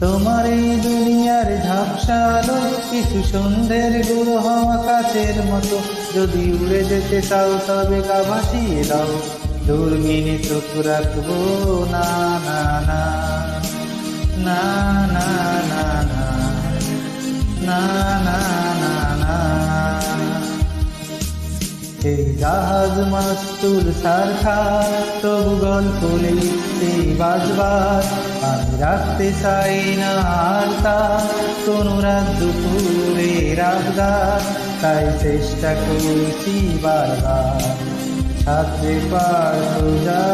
তোমার এই দুনিয়ার ঝাপসালো কিছু সন্ধ্যের গুঁড়ো হওয়া কাছের মতো। যদি উড়ে যেতে চাও, তবে গা ভাসিয়ে দাও। দূরবীনে চোখ রাখব না না না না না না না না না। এই জাহাজ মাস্তুল সারখা তবু গল্প লিখতে বাজবার। আমি রাখতে চাই না আর তা কোনো রাত দুপুরে রাতগার। তাই চেষ্টা করছি বারবার। সাথে পার যা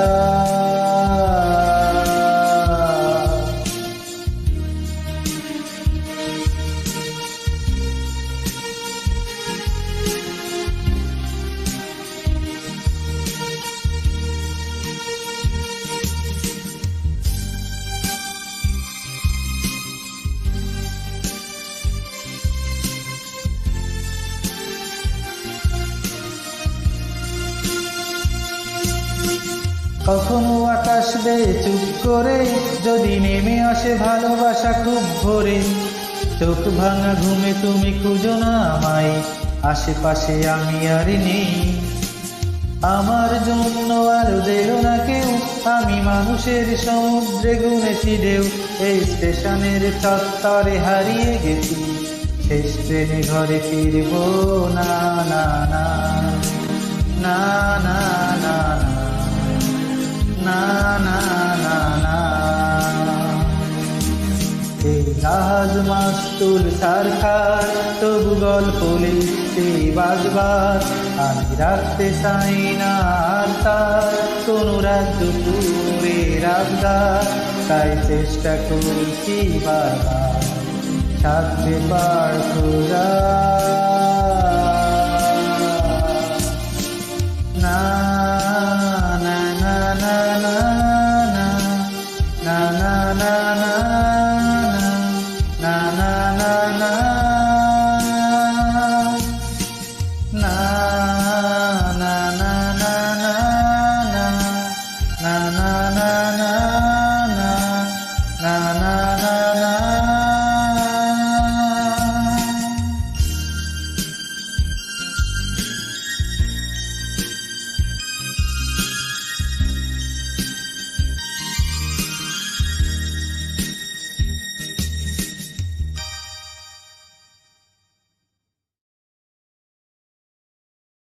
কখনো আকাশ বেয়ে চুপ করে যদি নেমে আসে ভালোবাসা খুব ভোরে। চোখ ভাঙা ঘুমে তুমি খুঁজো না আমায়, আশেপাশে আমি আর নেই। আমার জন্য আর দেও না কেউ, আমি মানুষের সমুদ্রে গুনেছি ঢেউ। এই স্টেশনের চত্বরে হারিয়ে গেছি, শেষ ট্রেনে ঘরে ফিরবো না না না না না। জাহাজ মাস্তুল সারখার, তবু গল্প লিখতে বাজবার। আমি রাখতে চাই না তার, কোন রাজ্য পুরে রাজদার। তাই চেষ্টা করছি বারবার থাকতে পারতোরা না।